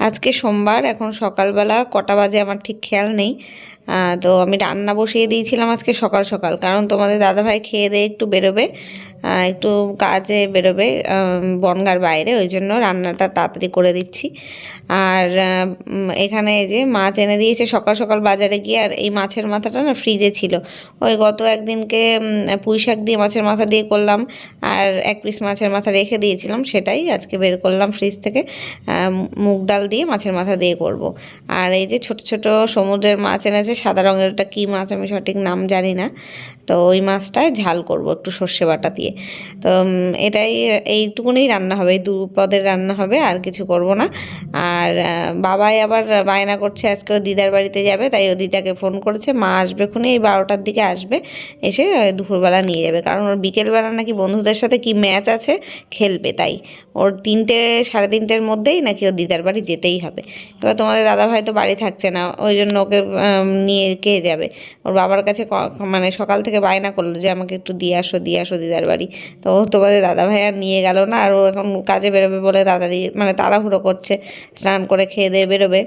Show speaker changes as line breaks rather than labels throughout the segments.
আজকে সোমবার, এখন সকালবেলা কটা বাজে আমার ঠিক খেয়াল নেই। তো আমি রান্না বসিয়ে দিয়েছিলাম আজকে সকাল সকাল, কারণ তোমাদের দাদাভাই খেয়ে দিয়ে একটু বেরোবে একটু কাজে বেরোবে বনগার বাইরে, ওই জন্য রান্নাটা তাড়াতাড়ি করে দিচ্ছি। আর এখানে এই যে মাছ এনে দিয়েছে সকাল সকাল বাজারে গিয়ে, আর এই মাছের মাথাটা না ফ্রিজে ছিল। ওই গত একদিনকে পুঁই শাক দিয়ে মাছের মাথা দিয়ে করলাম, আর এক পিস মাছের মাথা রেখে দিয়েছিলাম, সেটাই আজকে বের করলাম ফ্রিজ থেকে। মুগ ডাল দিয়ে মাছের মাথা দিয়ে করব। আর এই যে ছোট ছোট সমুদ্রের মাছ এনেছে, সাদা রঙের ওটা কী মাছ আমি সঠিক নাম জানি না। তো ওই মাছটায় ঝাল করব একটু সর্ষে বাটা দিয়ে। তো এটাই এইটুকুনি রান্না হবে, এই দু পদের রান্না হবে, আর কিছু করব না। আর বাবাই আবার বায়না করছে, আজকে ও দিদার বাড়িতে যাবে, তাই ও দিদাকে ফোন করেছে, মা আসবে খুনি এই বারোটার দিকে আসবে, এসে দুপুরবেলা নিয়ে যাবে। কারণ ওর বিকেলবেলা নাকি বন্ধুদের সাথে কি ম্যাচ আছে, খেলবে তাই। ওর তিনটে, সাড়ে তিনটের মধ্যেই নাকি ও দিদার বাড়ি যেতেই হবে। এবার তোমাদের দাদাভাই তো বাড়ি থাকছে না, ওই জন্য ওকে নিয়ে কে যাবে? ওর বাবার কাছে মানে সকাল থেকে বায়না করল যে, আমাকে একটু দিয়ে আসো দিয়ে আসো দিদার বাড়ি। তো তোমাদের দাদাভাই আর নিয়ে গেল না, আর ও এখন কাজে বেরোবে বলে তাড়াতাড়ি মানে তাড়াহুড়ো করছে, স্নান করে খেয়ে দিয়ে বেরোবে।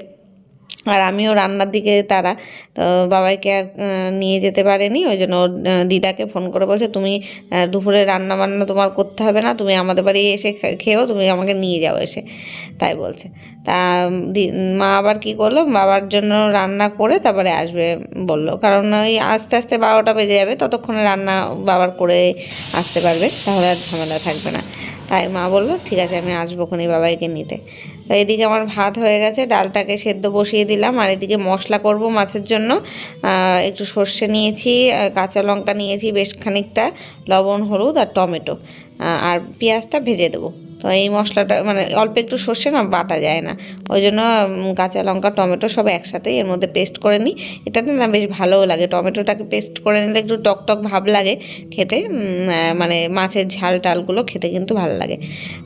আর আমিও রান্নার দিকে তারা, তো বাবাইকে আর নিয়ে যেতে পারেনি, ওই জন্য দিদাকে ফোন করে বলছে, তুমি দুপুরে রান্না বান্না তোমার করতে হবে না, তুমি আমাদের বাড়ি এসে খেয়েও তুমি আমাকে নিয়ে যাও এসে। তাই বলছে। তা মা আবার কি করল, বাবার জন্য রান্না করে তারপরে আসবে বলল। কারণ ওই আস্তে আস্তে বারোটা বেজে যাবে, ততক্ষণে রান্না বাবার করে আসতে পারবে, তাহলে আর ঝামেলা থাকবে না। তাই মা বলল, ঠিক আছে, আমি আসব খনি বাবাইকে নিতে। তো এদিকে আমার ভাত হয়ে গেছে, ডালটাকে সেদ্ধ বসিয়ে দিলাম। আর এদিকে মশলা করব মাছের জন্য। একটু সর্ষে নিয়েছি কাঁচা লঙ্কা নিয়েছি বেশ খানিকটা, লবণ, হলুদ আর টমেটো। আর পেঁয়াজটা ভেজে দেবো। তো এই মশলাটা মানে অল্প একটু সর্ষে না, বাটা যায় না। ওই জন্য কাঁচা লঙ্কা, টমেটো সব একসাথেই এর মধ্যে পেস্ট করে নিই। এটাতে না বেশ ভালোও লাগে। টমেটোটাকে পেস্ট করে নিলে একটু টক টক ভাব লাগে খেতে। মানে মাছের ঝাল টালগুলো খেতে কিন্তু ভালো লাগে।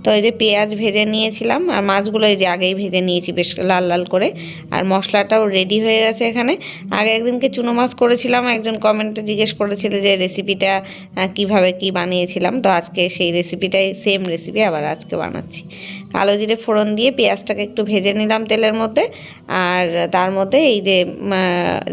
তো এই যে পেঁয়াজ ভেজে নিয়েছিলাম, আর মাছগুলো এই যে আগেই ভেজে নিয়েছি বেশ লাল লাল করে। আর মশলাটাও রেডি হয়ে গেছে এখানে। আগে একদিনকে চুনো মাছ করেছিলাম, একজন কমেন্টে জিজ্ঞেস করেছিল যে রেসিপিটা কীভাবে কি বানিয়েছিলাম। তো আজকে সেই রেসিপিটাই সেম রেসিপি আবার আজকে বানাচ্ছি। কালো জিরে ফোড়ন দিয়ে পেঁয়াজটাকে একটু ভেজে নিলাম তেলের মধ্যে আর তার মধ্যে এই যে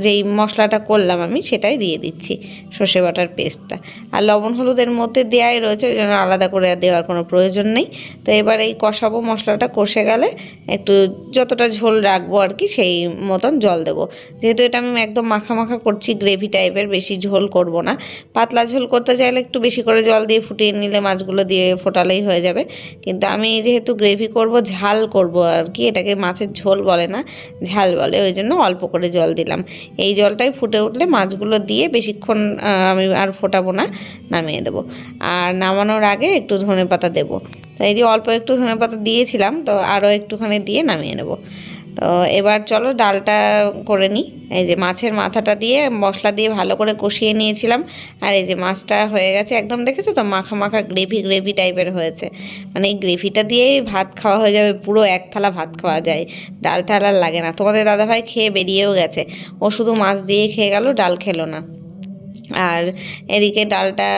যেই মশলাটা করলাম আমি সেটাই দিয়ে দিচ্ছি সর্ষে বাটার পেস্টটা। আর লবণ হলুদের মধ্যে দেওয়াই রয়েছে, ওই জন্য আলাদা করে দেওয়ার কোনো প্রয়োজন নেই। তো এবার এই কষাবো মশলাটা কষে গেলে একটু যতটা ঝোল রাখব আর কি সেই মতন জল দেবো। যেহেতু এটা আমি একদম মাখা মাখা করছি, গ্রেভি টাইপের বেশি ঝোল করব না। পাতলা ঝোল করতে চাইলে একটু বেশি করে জল দিয়ে ফুটিয়ে নিলে মাছগুলো দিয়ে ফোটালেই হয়ে যাবে। কিন্তু আমি যেহেতু গ্রেভি করব, ঝাল করব আর কি, এটাকে মাছের ঝোল বলে না, ঝাল বলে, ওই জন্য অল্প করে জল দিলাম। এই জলটাই ফুটে উঠলে মাছগুলো দিয়ে বেশিক্ষণ আমি আর ফোটাবো না, নামিয়ে দেবো। আর নামানোর আগে একটু ধনে পাতা দেবো। তো এই যে অল্প একটু ধনে পাতা দিয়েছিলাম, তো আরও একটুখানি দিয়ে নামিয়ে নেব। তো এবার চলো ডালটা করে নিই। এই যে মাছের মাথাটা দিয়ে মশলা দিয়ে ভালো করে কষিয়ে নিয়েছিলাম। আর এই যে মাছটা হয়ে গেছে একদম দেখেছ তো মাখা মাখা গ্রেভি গ্রেভি টাইপের হয়েছে। মানে এই গ্রেভিটা দিয়েই ভাত খাওয়া হয়ে যাবে, পুরো এক থালা ভাত খাওয়া যায়। ডাল টাল আর লাগে না। তোমাদের দাদাভাই খেয়ে বেরিয়েও গেছে। ও শুধু মাছ দিয়ে খেয়ে গেল, ডাল খেলো না। আর এদিকে ডালটা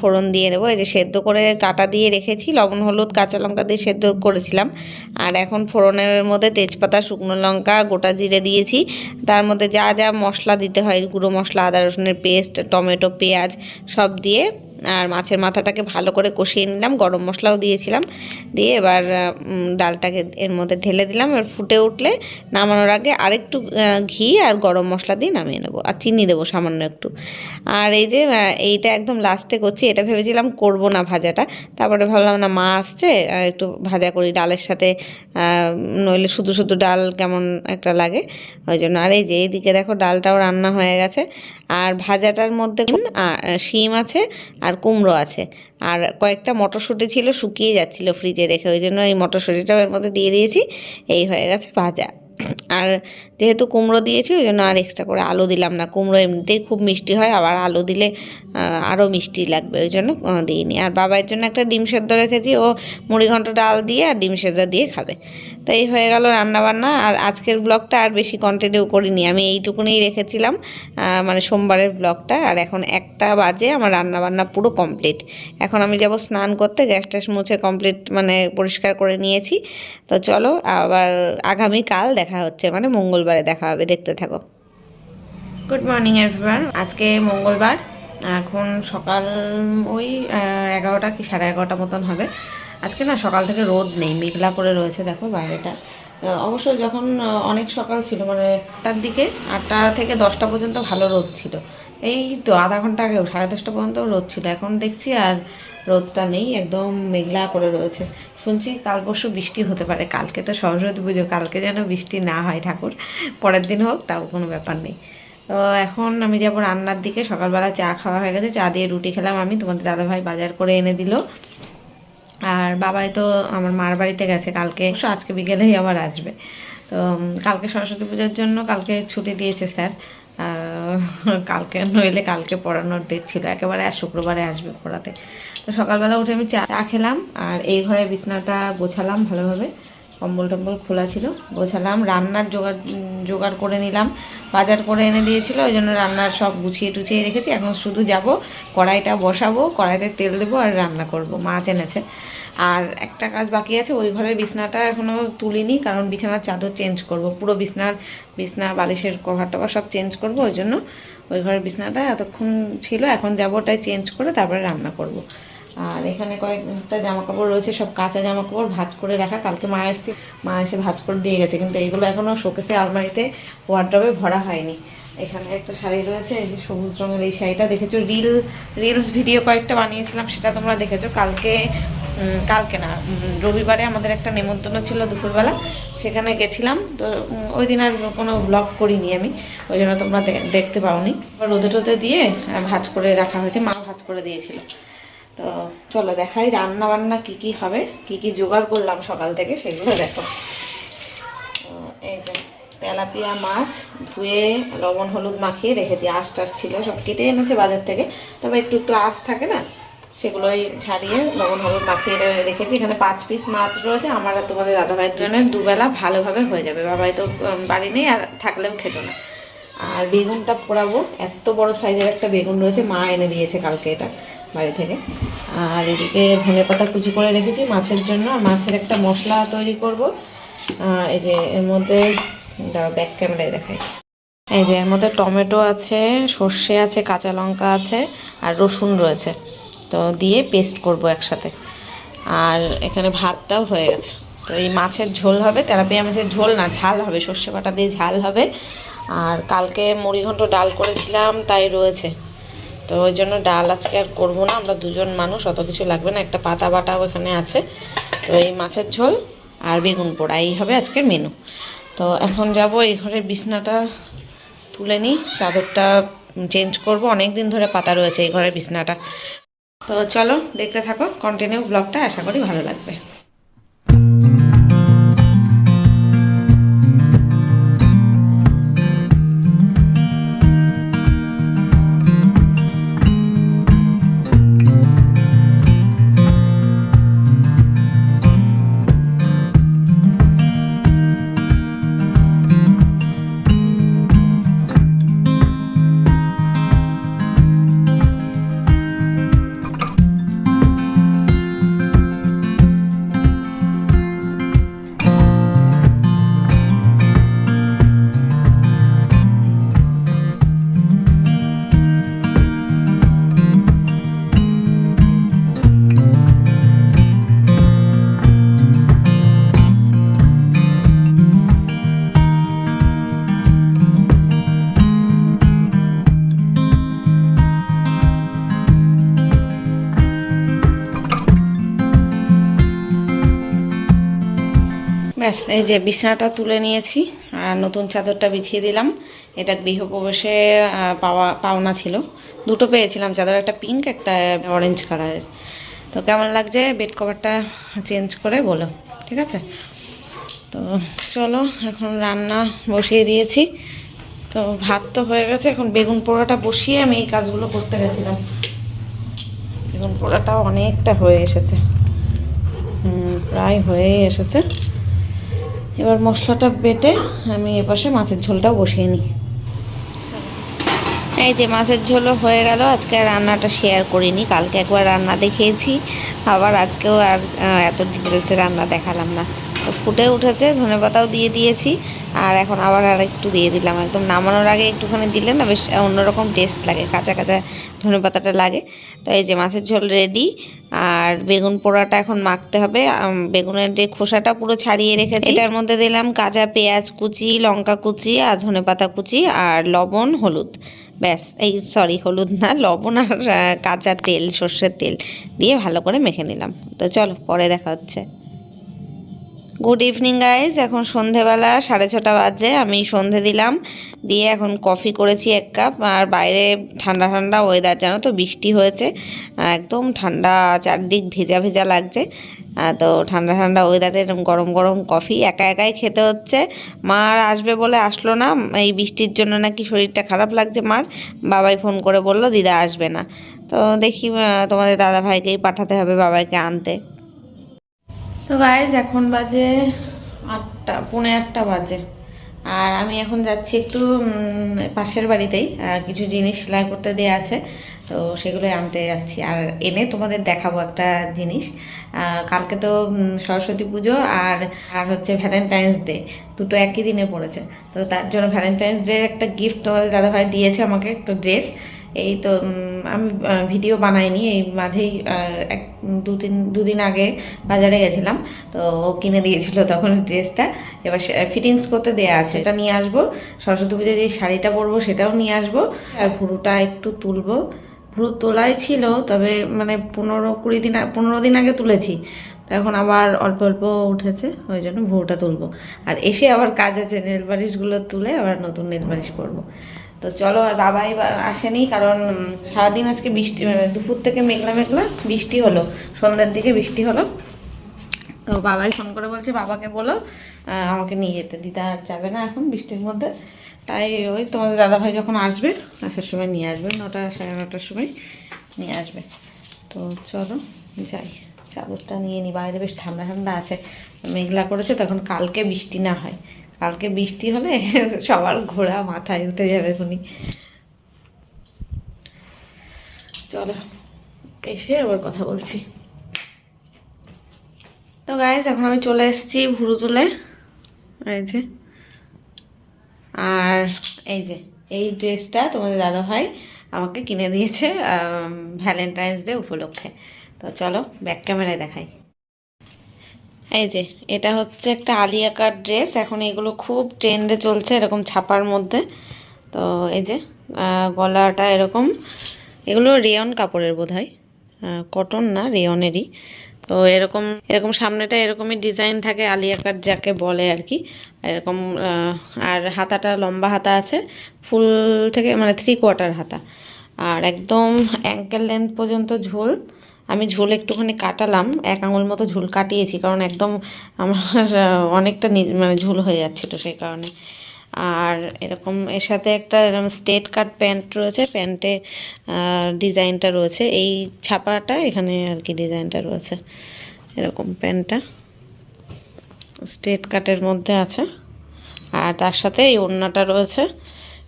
ফোড়ন দিয়ে দেবো। এই যে সেদ্ধ করে কাটা দিয়ে রেখেছি, লবণ, হলুদ, কাঁচা লঙ্কা দিয়ে সেদ্ধ করেছিলাম। আর এখন ফোড়নের মধ্যে তেজপাতা, শুকনো লঙ্কা, গোটা জিরে দিয়েছি। তার মধ্যে যা যা মশলা দিতে হয়, গুঁড়ো মশলা, আদা রসুনের পেস্ট, টমেটো, পেঁয়াজ সব দিয়ে আর মাছের মাথাটাকে ভালো করে কষিয়ে নিলাম গরম মশলাও দিয়েছিলাম। দিয়ে এবার ডালটাকে এর মধ্যে ঢেলে দিলাম। এবার ফুটে উঠলে নামানোর আগে আরেকটু ঘি আর গরম মশলা দিয়ে নামিয়ে নেব। আর চিনি দেবো সামান্য একটু। আর এই যে এইটা একদম লাস্টে করছি এটা ভেবেছিলাম করব না ভাজাটা। তারপরে ভাবলাম না মা আসছে আর একটু ভাজা করি ডালের সাথে। নইলে শুধু শুধু ডাল কেমন একটা লাগে। ওই জন্য আর এই যে এইদিকে দেখো ডালটাও রান্না হয়ে গেছে। আর ভাজাটার মধ্যে আহ, শিম আছে আর কুমড়ো আছে। আর কয়েকটা মটরশুঁটি ছিল, শুকিয়ে যাচ্ছিল ফ্রিজে রেখে। ওই জন্য এই মটরশুঁটিটাও এর মধ্যে দিয়ে দিয়েছি। এই হয়ে গেছে ভাজা। আর যেহেতু কুমড়ো দিয়েছি, ওই জন্য আর এক্সট্রা করে আলু দিলাম না। কুমড়ো এমনিতেই খুব মিষ্টি হয়, আবার আলু দিলে আরও মিষ্টি লাগবে, ওই জন্য দিইনি। আর বাবার জন্য একটা ডিম সেদ্ধ রেখেছি, ও মুড়ি ঘন্ট ডাল দিয়ে আর ডিম সেদ্ধ দিয়ে খাবে। তো এই হয়ে গেল রান্নাবান্না, আর আজকের ব্লগটা আর বেশি কন্টিনিউ করিনি। আমি এইটুকুনি রেখেছিলাম মানে সোমবারের ব্লগটা, আর এখন একটা বাজে, আমার রান্নাবান্না পুরো কমপ্লিট এখন আমি যাব স্নান করতে, গ্যাস ট্যাস মুছে কমপ্লিট মানে পরিষ্কার করে নিয়েছি। তো চলো, আবার আগামী কাল দেখা হচ্ছে মানে মঙ্গলবারে। দেখা হবে, দেখতে থাকো। গুড মর্নিং এভরিওয়ান আজকে মঙ্গলবার, এখন সকাল ওই এগারোটা কি সাড়ে এগারোটা মতন হবে। আজকে না সকাল থেকে রোদ নেই, মেঘলা করে রয়েছে, দেখো বাইরেটা। অবশ্য যখন অনেক সকাল ছিল মানে আটটার দিকে, আটটা থেকে দশটা পর্যন্ত ভালো রোদ ছিল। এই তো আধা ঘণ্টা আগেও, সাড়ে দশটা পর্যন্ত রোদ ছিল, এখন দেখছি আর রোদটা নেই, একদম মেঘলা করে রয়েছে। শুনছি কাল পরশু বৃষ্টি হতে পারে। কালকে তো সরস্বতী পুজো, কালকে যেন বৃষ্টি না হয় ঠাকুর। পরের দিন হোক, তাও কোনো ব্যাপার নেই। তো এখন আমি যাব রান্নার দিকে। সকালবেলা চা খাওয়া হয়ে গেছে, চা দিয়ে রুটি খেলাম আমি। তোমাদের দাদাভাই বাজার করে এনে দিল। আর বাবাই তো আমার মার বাড়িতে গেছে, কালকে আজকে বিকেলেই আবার আসবে। তো কালকে সরস্বতী পুজোর জন্য কালকে ছুটি দিয়েছে স্যার। কালকে নইলে কালকে পড়ানোর ডেট ছিল। একেবারে আর শুক্রবারে আসবে পড়াতে। তো সকালবেলা উঠে আমি চা চা খেলাম আর এই ঘরে বিছনাটা গোছালাম ভালোভাবে। কম্বল টম্বল খোলা ছিল। গোছালাম, রান্নার জোগাড় জোগাড় করে নিলাম। বাজার করে এনে দিয়েছিল, ওই জন্য রান্নার সব গুছিয়ে টুছিয়ে রেখেছি। এখন শুধু যাব, কড়াইটা বসাবো, কড়াইতে তেল দেবো আর রান্না করব, মাছ এনেছে। আর একটা কাজ বাকি আছে, ওই ঘরের বিছনাটা এখনও তুলিনি, কারণ বিছানার চাদর চেঞ্জ করব। পুরো বিছনার, বিছনা, বালিশের কভার টভার সব চেঞ্জ করব, ওই জন্য ওই ঘরের বিছনাটা এতক্ষণ ছিল, এখন যাব ওটাই চেঞ্জ করে তারপরে রান্না করব। আর এখানে কয়েকটা জামা কাপড় রয়েছে, সব কাঁচা জামা কাপড় ভাঁজ করে রাখা। কালকে মা এসছে মা এসে ভাজ করে দিয়ে গেছে, কিন্তু এইগুলো এখনও শোকেসে আলমারিতে ওয়ার্ড্রবে ভরা হয়নি। এখানে একটা শাড়ি রয়েছে, এই যে সবুজ রঙের এই শাড়িটা দেখেছ? রিল রিলস ভিডিও কয়েকটা বানিয়েছিলাম, সেটা তোমরা দেখেছ। কালকে কালকে না রবিবারে আমাদের একটা নেমন্তন্ন ছিল দুপুরবেলা, সেখানে গেছিলাম। তো ওই দিন আর কোনো ব্লগ করিনি আমি, ওই জন্য তোমরা দেখতে পাওনি। রোদে টোদে দিয়ে ভাঁজ করে রাখা হয়েছে, মা ভাজ করে দিয়েছিল। তো চলো দেখাই রান্না বান্না কি কি হবে, কি কি জোগাড় করলাম সকাল থেকে সেগুলো দেখো। এই যে তেলাপিয়া মাছ ধুয়ে লবণ হলুদ মাখিয়ে রেখেছি, আঁশ টাশ ছিল, সব কেটে এনেছে বাজার থেকে। তবে একটু একটু আঁশ থাকে না, সেগুলোই ছাড়িয়ে লবণ হলুদ মাখিয়ে রেখেছি। এখানে পাঁচ পিস মাছ রয়েছে, আমার আর তোমাদের দাদাভাইয়ের জন্য দুবেলা ভালোভাবে হয়ে যাবে। বাবাই তো বাড়ি নেই আর থাকলেও খেতো না। আর বেগুনটা পোড়াবো, এত বড় সাইজের একটা বেগুন রয়েছে, মা এনে দিয়েছে কালকে এটা। বাড়ি থেকে। আর এদিকে ধনে পাতা কুচি করে রেখেছি মাছের জন্য। আর মাছের একটা মশলা তৈরি করব। এই যে এর মধ্যে ব্যাক ক্যামেরায় দেখাই। এই যে এর মধ্যে টমেটো আছে, সর্ষে আছে, কাঁচা লঙ্কা আছে, আর রসুন রয়েছে। তো দিয়ে পেস্ট করব একসাথে। আর এখানে ভাতটাও হয়ে গেছে। তো এই মাছের ঝোল হবে, তেলাপিয়া মাছের ঝোল না, ঝাল হবে। সর্ষে বাটা দিয়ে ঝাল হবে। আর কালকে মুড়িঘণ্ট ডাল করেছিলাম, তাই রয়েছে। তো ওই জন্য ডাল আজকে আর করব না, আমরা দুজন মানুষ, অত কিছু লাগবে না, একটা পাতা বাটাও এখানে আছে। তো এই মাছের ঝোল আর বেগুন পোড়া, এই হবে আজকের মেনু তো এখন যাব, এই ঘরের বিছনাটা তুলে নিই, চাদরটা চেঞ্জ করব অনেক দিন ধরে পাতা রয়েছে এই ঘরের বিছনাটা। তো চলো, দেখতে থাকো কন্টিনিউ ব্লগটা আশা করি ভালো লাগবে। ব্যাস, এই যে বিছানাটা তুলে নিয়েছি আর নতুন চাদরটা বিছিয়ে দিলাম। এটা গৃহপ্রবেশে পাওয়া, পাওনা ছিল। দুটো পেয়েছিলাম, চাদর একটা পিঙ্ক একটা অরেঞ্জ কালারের তো কেমন লাগছে? বেড কভারটা চেঞ্জ করে বলো, ঠিক আছে? তো চলো, এখন রান্না বসিয়ে দিয়েছি। তো ভাত তো হয়ে গেছে, এখন বেগুন পোড়াটা বসিয়ে আমি এই কাজগুলো করতে গেছিলাম। বেগুন পোড়াটা অনেকটা হয়ে এসেছে। প্রায় হয়েই এসেছে। এবার মশলাটা বেটে আমি এপাশে মাছের ঝোলটাও বসিয়ে নিই। এই যে মাছের ঝোলও হয়ে গেল, আজকে রান্নাটা শেয়ার করিনি, কালকে একবার রান্না দেখিয়েছি, আবার আজকেও আর এত ডিটেলসে রান্না দেখালাম না। তো ফুটে উঠেছে, ধনে পাতাও দিয়ে দিয়েছি, আর এখন আবার আর একটু দিয়ে দিলাম, একদম নামানোর আগে একটুখানি দিলে না বেশ অন্যরকম টেস্ট লাগে, কাঁচা কাঁচা ধনে পাতাটা লাগে। তো এই যে মাছের ঝোল রেডি আর বেগুন পোড়াটা এখন মাখতে হবে। বেগুনের যে খোসাটা পুরো ছাড়িয়ে রেখেছি। এটার মধ্যে দিলাম কাঁচা পেঁয়াজ কুচি, লঙ্কা কুচি আর ধনে পাতা কুচি আর লবণ, হলুদ। ব্যাস, এই সরি হলুদ না, লবণ আর কাঁচা তেল, সর্ষের তেল দিয়ে ভালো করে মেখে নিলাম। তো চলো, পরে দেখা হচ্ছে। গুড ইভিনিং গাইজ এখন সন্ধেবেলা, সাড়ে ছটা বাজে, আমি সন্ধে দিলাম। দিয়ে এখন কফি করেছি এক কাপ আর বাইরে ঠান্ডা ঠান্ডা ওয়েদার জানো তো, বৃষ্টি হয়েছে। একদম ঠান্ডা, চারদিক ভেজা ভেজা লাগছে। তো ঠান্ডা ঠান্ডা ওয়েদারে এরকম গরম গরম কফি একা একাই খেতে হচ্ছে। মা আর আসবে বলে আসলো না, এই বৃষ্টির জন্য নাকি শরীরটা খারাপ লাগছে মার। বাবাই ফোন করে বলল, দিদা আসবে না। তো দেখি তোমাদের দাদা ভাইকেই পাঠাতে হবে, বাবাইকে আনতে। তো গাইজ এখন বাজে আটটা, পৌনে আটটা বাজে। আর আমি এখন যাচ্ছি একটু পাশের বাড়িতেই কিছু জিনিস সেলাই করতে দেওয়া আছে, তো সেগুলোই আনতে যাচ্ছি। আর এনে তোমাদের দেখাবো একটা জিনিস। কালকে তো সরস্বতী পুজো আর আর হচ্ছে ভ্যালেন্টাইন্স ডে দুটো একই দিনে পড়েছে। তো তার জন্য ভ্যালেন্টাইন্স ডে একটা গিফট তোমাদের দাদাভাই দিয়েছে আমাকে, একটা ড্রেস এই তো আমি ভিডিও বানাইনি, এই মাঝেই এক, দু তিন দুদিন আগে বাজারে গেছিলাম, তো ও কিনে দিয়েছিল তখন ড্রেসটা, এবার ফিটিংস করতে দেয়া আছে এটা নিয়ে আসব, সরস্বতী পুজোয় যে শাড়িটা পরবো সেটাও নিয়ে আসব, আর ভুরুটা একটু তুলবো, ভুরু তোলাই ছিল, তবে মানে পনেরো কুড়ি দিন, পনেরো দিন আগে তুলেছি, তো এখন আবার অল্প অল্প উঠেছে, ওই জন্য ভুরুটা তুলবো, আর এসে আবার কাজ আছে নেল পালিশগুলো তুলে আবার নতুন নেল পালিশ করব তো চলো আর বাবা এবার আসেনি, কারণ সারাদিন আজকে বৃষ্টি মানে দুপুর থেকে মেঘলা মেঘলা বৃষ্টি হলো, সন্ধ্যার দিকে বৃষ্টি হলো। তো বাবাই ফোন করে বলছে, বাবাকে বলো আমাকে নিয়ে যেতে। দিদা আর যাবে না এখন বৃষ্টির মধ্যে। তাই ওই তোমাদের দাদাভাই যখন আসবে, আসার সময় নিয়ে আসবে, নটা সাড়ে নটার সময় নিয়ে আসবে। তো চলো, যাই। চাদরটা নিয়ে নিই বাইরে বেশ ঠান্ডা ঠান্ডা আছে, মেঘলা করেছে, তখন কালকে বৃষ্টি না হয়। কালকে বৃষ্টি হলে সবার ঘোড়া মাথায় উঠে যাবে খুনি। চলো, এসে আবার কথা বলছি। তো গাইজ এখন আমি চলে এসেছি ভুরু তুলে এই যে। আর এই যে, এই ড্রেসটা তোমাদের দাদা ভাই আমাকে কিনে দিয়েছে ভ্যালেন্টাইন্স ডে উপলক্ষে। তো চলো, ব্যাক ক্যামেরায় দেখাই। এই যে, এটা হচ্ছে একটা আলিয়া কাট ড্রেস এখন এগুলো খুব ট্রেন্ডে চলছে এরকম ছাপার মধ্যে। তো এই যে গলাটা এরকম। এগুলো রেয়ন কাপড়ের বোধ হয় কটন না, রেয়নেরই। তো এরকম এরকম সামনেটা এরকমই ডিজাইন থাকে আলিয়া কাট যাকে বলে আর কি। এরকম আর হাতাটা লম্বা হাতা আছে। ফুল থেকে মানে থ্রি কোয়ার্টার হাতা। আর একদম অ্যাঙ্কেল লেন্থ পর্যন্ত ঝোল। আমি ঝোল একটুখানি কাটালাম, এক আঙুল মতো ঝোল কাটিয়েছি, কারণ একদম আমার অনেকটা মানে ঝোল হয়ে যাচ্ছিল সেই কারণে। আর এরকম এর সাথে একটা এরকম স্টেট কাট প্যান্ট রয়েছে প্যান্টে ডিজাইনটা রয়েছে। এই ছাপাটা এখানে আর কি ডিজাইনটা রয়েছে, এরকম প্যান্টটা স্টেট কাটের মধ্যে আছে। আর তার সাথে এই ওড়নাটা রয়েছে,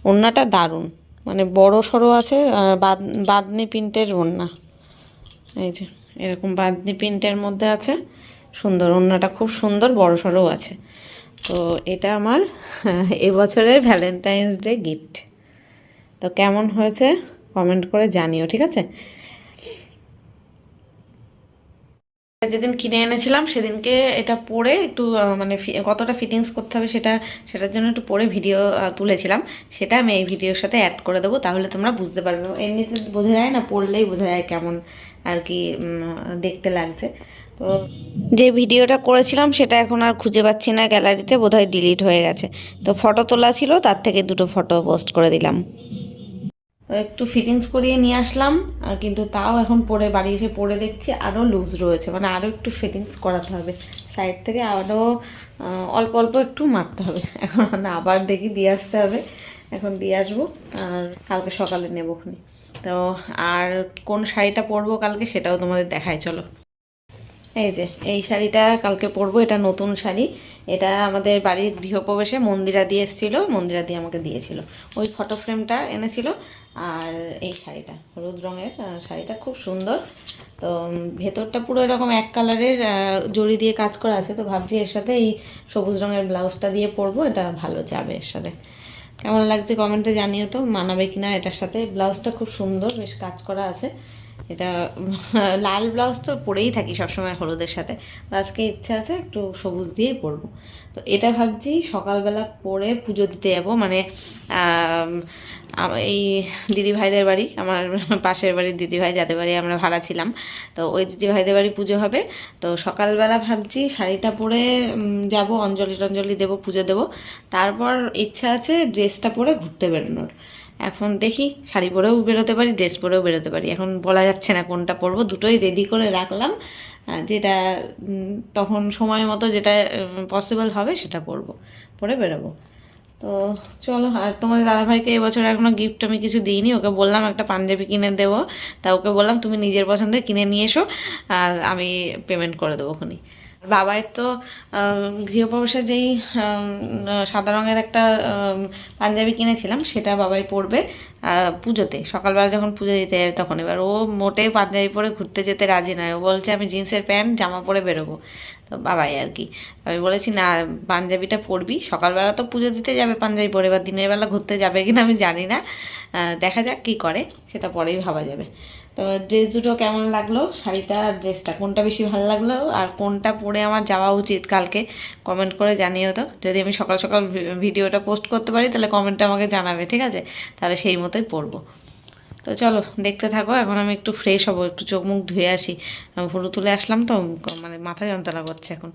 ওড়নাটা দারুণ মানে বড় সড়ো আছে বাদ বাদনি প্রিন্টের ওড়না। এই যে, এরকম বাদনি প্রিন্টের মধ্যে আছে। সুন্দর, ওড়নাটা খুব সুন্দর, বড় সড়ো আছে। তো এটা আমার এবছরের ভ্যালেন্টাইন্স ডে গিফট তো কেমন হয়েছে কমেন্ট করে জানিও, ঠিক আছে? যেদিন কিনে এনেছিলাম, সেদিনকে এটা পরে একটু মানে কতটা ফিটিংস করতে হবে সেটা, সেটার জন্য একটু পরে ভিডিও তুলেছিলাম। সেটা আমি এই ভিডিওর সাথে অ্যাড করে দেবো, তাহলে তোমরা বুঝতে পারবে। এমনিতে বোঝা যায় না, পড়লেই বোঝা যায় কেমন আর কি দেখতে লাগছে। তো যে ভিডিওটা করেছিলাম সেটা এখন আর খুঁজে পাচ্ছি না গ্যালারিতে বোধহয় ডিলিট হয়ে গেছে। তো ফটো তোলা ছিল তার থেকে দুটো ফটো পোস্ট করে দিলাম। একটু ফিটিংস করিয়ে নিয়ে আসলাম আর কিন্তু তাও এখন পরে বাড়ি এসে পরে দেখছি আরও লুজ রয়েছে। মানে আরও একটু ফিটিংস করাতে হবে। সাইড থেকে আরও অল্প অল্প একটু মারতে হবে। এখন আবার দেখি দিয়ে আসতে হবে। এখন দিয়ে আসব আর কালকে সকালে নেব খুনি তো আর কোন শাড়িটা পরবো কালকে সেটাও তোমাদের দেখাই, চলো। এই যে, এই শাড়িটা কালকে পরবো, এটা নতুন শাড়ি। এটা আমাদের বাড়ির গৃহপ্রবেশে মন্দিরা দিয়ে এসেছিল, মন্দিরা দিয়ে আমাকে দিয়েছিল। ওই ফটো ফ্রেমটা এনেছিল, আর এই শাড়িটা, হলুদ রঙের শাড়িটা খুব সুন্দর। তো ভেতরটা পুরো এরকম এক কালারের জড়ি দিয়ে কাজ করা আছে, তো ভাবছি এর সাথে এই সবুজ রঙের ব্লাউজটা দিয়ে পরবো, এটা ভালো যাবে এর সাথে। কেমন লাগছে কমেন্টে জানিও তো, মানাবে কিনা এটার সাথে। ব্লাউজটা খুব সুন্দর, বেশ কাজ করা আছে। এটা লাল ব্লাউজ তো পরেই থাকি সবসময় হলুদের সাথে। তো আজকে ইচ্ছা আছে একটু সবুজ দিয়েই পরবো। তো এটা ভাবছি সকালবেলা পরে পুজো দিতে যাব। মানে এই দিদি ভাইদের বাড়ি, আমার পাশের বাড়ির দিদি ভাই যাদের বাড়ি আমরা ভাড়া ছিলাম। তো ওই দিদি ভাইদের বাড়ি পুজো হবে। তো সকালবেলা ভাবছি শাড়িটা পরে যাব, অঞ্জলি টঞ্জলি দেবো, পুজো দেবো। তারপর ইচ্ছা আছে ড্রেসটা পরে ঘুরতে বেরোনোর। এখন দেখি, শাড়ি পরেও বেরোতে পারি, ড্রেস পরেও বেরোতে পারি। এখন বলা যাচ্ছে না কোনটা পরবো, দুটোই রেডি করে রাখলাম। যেটা তখন সময় মতো যেটা পসিবল হবে সেটা পরবো, পরে বেরোবো। তো চলো, আর তোমাদের দাদাভাইকে এবছর এখনও গিফট আমি কিছু দিইনি, ওকে বললাম একটা পাঞ্জাবি কিনে দেবো। তা ওকে বললাম, তুমি নিজের পছন্দে কিনে নিয়ে এসো, আর আমি পেমেন্ট করে দেবো ওখানে। বাবায়ের তো গৃহপ্রবেশে যেই সাদা রঙের একটা পাঞ্জাবি কিনেছিলাম, সেটা বাবাই পরবে পুজোতে। সকালবেলা যখন পুজো দিতে যাবে তখন। এবার ও মোটেই পাঞ্জাবি পরে ঘুরতে যেতে রাজি নয়। ও বলছে, আমি জিন্সের প্যান্ট, জামা পরে বেরোবো। তো বাবাই আর কি। আমি বলেছি, না, পাঞ্জাবিটা পরবি। সকালবেলা তো পুজো দিতে যাবে পাঞ্জাবি পরে, এবার দিনের বেলা ঘুরতে যাবে কিনা আমি জানি না। দেখা যাক কী করে, সেটা পরেই ভাবা যাবে। তো ড্রেস দুটো কেমন লাগল? শাড়িটা আর ড্রেসটা কোনটা বেশি ভালো লাগল? আর কোনটা পরে আমার যাওয়া উচিত কালকে? কমেন্ট করে জানিও তো। যদি আমি সকাল সকাল ভিডিওটা পোস্ট করতে পারি, তাহলে কমেন্টটা আমাকে জানাবে, ঠিক আছে? তাহলে সেই মতোই পরবো। তো চলো, দেখতে থাকো। এখন আমি একটু ফ্রেশ হব, একটু চোখ মুখ ধুয়ে আসি। ফটো তুলে আসলাম তো মানে মাথা যন্ত্রণা করছে এখন।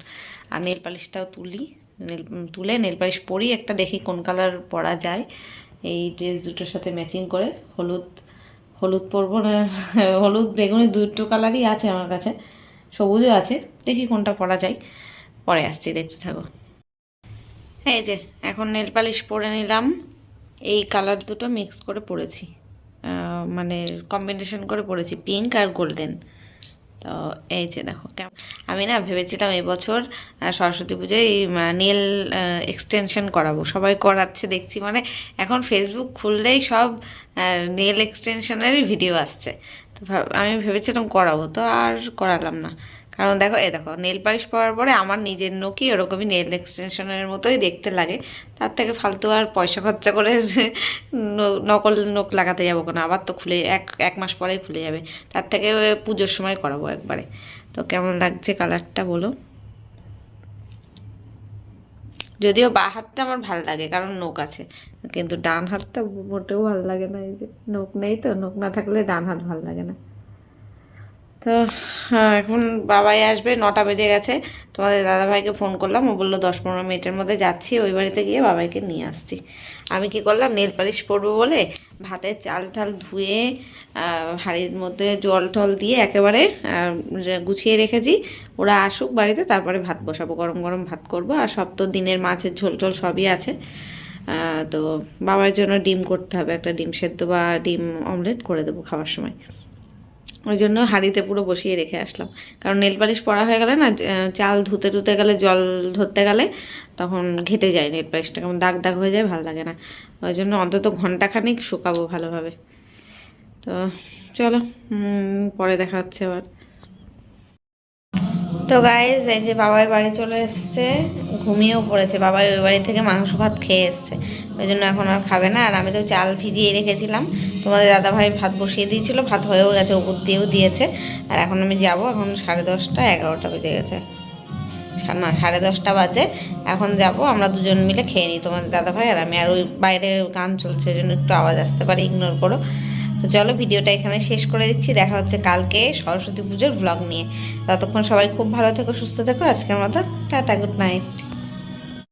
আর নেল পালিশটাও তুলি। নেল তুলে নেল পালিশ পরি, একটা দেখি কোন কালার পরা যায়। এই ড্রেস দুটোর সাথে ম্যাচিং করে, হলুদ হলুদ পরবো না হলুদ বেগুনি দুটো কালারই আছে আমার কাছে, সবুজও আছে, দেখি কোনটা পরা যায়। পরে আসছি, দেখতে থাকো। এই যে, এখন নেল পালিশ পরে নিলাম। এই কালার দুটো মিক্স করে পরেছি। মানে কম্বিনেশন করে পরেছি পিঙ্ক আর গোল্ডেন তো এই যে দেখো, কেমন? আমি না ভেবেছিলাম এবছর সরস্বতী পুজোয় নেল এক্সটেনশন করাবো। সবাই করাচ্ছে, দেখছি মানে এখন ফেসবুক খুললেই সব নেল এক্সটেনশনেরই ভিডিও আসছে। তো আমি ভেবেছিলাম করাবো, তো আর করালাম না। কারণ দেখো, এ দেখো নেল পালিশ পরার পরে আমার নিজের নখই ওরকমই নেল এক্সটেনশনের মতোই দেখতে লাগে। তার থেকে ফালতু আর পয়সা খরচা করে নকল নখ লাগাতে যাব কেন? আবার তো খুলে, এক এক মাস পরেই খুলে যাবে। তার থেকে পুজোর সময় করাবো একবারে। তো কেমন লাগছে কালারটা বলো? যদিও বা হাতটা আমার ভালো লাগে, কারণ নখ আছে। কিন্তু ডান হাতটা মোটেও ভালো লাগে না, এই যে নখ নেই তো, নখ না থাকলে ডান হাত ভালো লাগে না। তো হ্যাঁ, এখন বাবাই আসবে নটা বেজে গেছে। তোমাদের দাদাভাইকে ফোন করলাম ও বলল দশ পনেরো মিনিটের মধ্যে যাচ্ছি ওই বাড়িতে গিয়ে বাবাইকে নিয়ে আসছি। আমি কি করলাম নেল পালিশ পরবো বলে ভাতের চাল টাল ধুয়ে হাঁড়ির মধ্যে জল টল দিয়ে একেবারে গুছিয়ে রেখেছি ওরা আসুক বাড়িতে তারপরে ভাত বসাবো গরম গরম ভাত করব। আর সব তো দিনের মাছের ঝোল টোল সবই আছে। তো বাবার জন্য ডিম করতে হবে একটা ডিম সেদ্ধ বা ডিম অমলেট করে দেবো খাওয়ার সময়। ওই জন্য হাঁড়িতে পুরো বসিয়ে রেখে আসলাম। কারণ নেল পালিশ পরা হয়ে গেলে না চাল ধুতে ধুতে গেলে, জল ধরতে গেলে তখন ঘেটে যায় নেল পালিশটা। কেমন দাগ দাগ হয়ে যায়, ভালো লাগে না। ওই জন্য অন্তত ঘন্টাখানিক শুকাবো ভালোভাবে। তো চলো পরে দেখা হচ্ছে আবার। তো গাইজ এই যে বাবার বাড়ি চলে এসছে। ঘুমিয়েও পড়েছে। বাবাই ওই বাড়ি থেকে মাংস ভাত খেয়ে এসছে। ওই জন্য এখন আর খাবে না। আর আমি তো চাল ভিজিয়ে রেখেছিলাম। তোমাদের দাদাভাই ভাত বসিয়ে দিয়েছিল। ভাত হয়েও গেছে, ওপর দিয়েও দিয়েছে। আর এখন আমি যাব এখন সাড়ে দশটা, এগারোটা বেজে গেছে। না, সাড়ে দশটা বাজে। এখন যাব, আমরা দুজন মিলে খেয়ে নিই, তোমাদের দাদাভাই আর আমি। আর ওই বাইরে গান চলছে, ওই জন্য একটু আওয়াজ আসতে পারে ইগনোর করো। তো চলো, ভিডিওটা এখানে শেষ করে দিচ্ছি। দেখা হচ্ছে কালকে সরস্বতী পুজোর ব্লগ নিয়ে। ততক্ষণ সবাই খুব ভালো থেকো, সুস্থ থেকো। আজকের মতো টাটা গুড নাইট